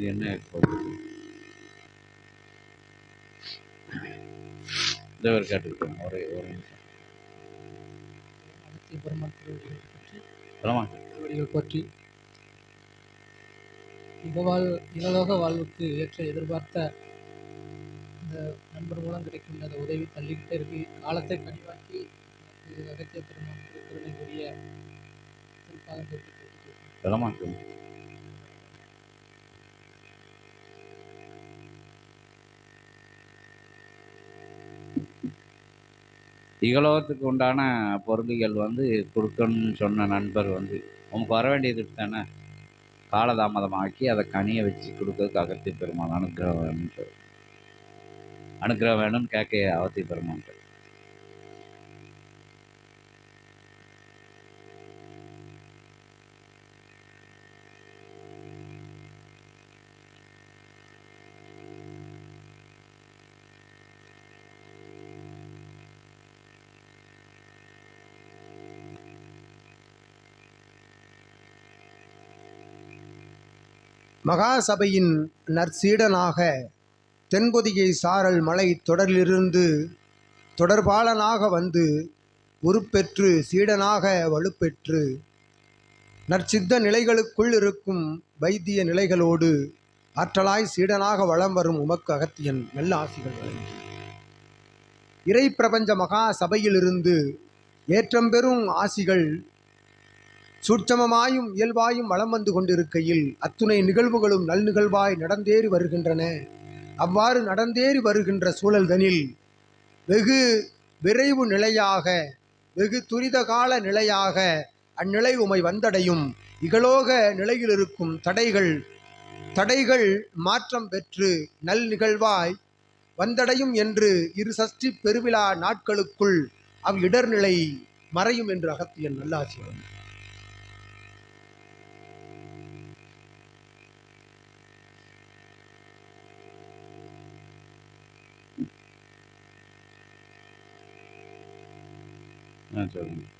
இது என்ன போகுது இந்த ஒரு கேட்டுக்கிட்டோம் ஒரே ஒரு நிமிஷம். திருவடிகள் பற்றி இகவாழ் இகலோக வாழ்வுக்கு ஏற்ற எதிர்பார்த்த இந்த நண்பர் மூலம் கிடைக்கும் அந்த உதவி தள்ளிக்கிட்டே இருக்கு. காலத்தை கனிவாக்கி எனக்கு அகத்திய பெருமான் திரு கருணை புரிய திருப்பாதம் தொட்டு இகலோகத்துக்கு உண்டான பொருள்கள் வந்து கொடுக்கணும்னு சொன்ன நண்பர் வந்து உனக்கு வர வேண்டியது தானே காலதாமதமாக்கி அதை கனியை வச்சு கொடுக்கறதுக்கு அகத்திய பெருமான் அனுகிரகம் வேணும்னு சொல்லு. அனுகிரகம் வேணும்னு கேட்க அவத்திய பெருமான்ட்டு மகாசபையின் நற்சீடனாக தென்பொதிகை சாரல் மலை தொடரிலிருந்து தொடர்பாளனாக வந்து உருப்பெற்று சீடனாக வலுப்பெற்று நற்சித்த நிலைகளுக்குள் இருக்கும் வைத்திய நிலைகளோடு ஆற்றலாய் சீடனாக வலம் வரும் உமக்கு அகத்தியன் நல்ல ஆசிகள் வழங்கி. இறை பிரபஞ்ச மகா சபையிலிருந்து ஏற்றம் பெறும் ஆசிகள் சூட்சமமாயும் இயல்பாயும் வலம் வந்து கொண்டிருக்கையில் அத்துணை நிகழ்வுகளும் நல் நிகழ்வாய் நடந்தேறி வருகின்றன. அவ்வாறு நடந்தேறி வருகின்ற சூழல்தனில் வெகு விரைவு நிலையாக வெகு துரித கால நிலையாக அந்நிலை உமை வந்தடையும். இகலோக நிலையில் இருக்கும் தடைகள் தடைகள் மாற்றம் பெற்று நல் நிகழ்வாய் வந்தடையும் என்று இரு சஷ்டி பெருவிழா நாட்களுக்குள் அவ் இடர்நிலை மறையும் என்று அகத்தியன் நல்லாசிவன் हाँ, ना चलूँगी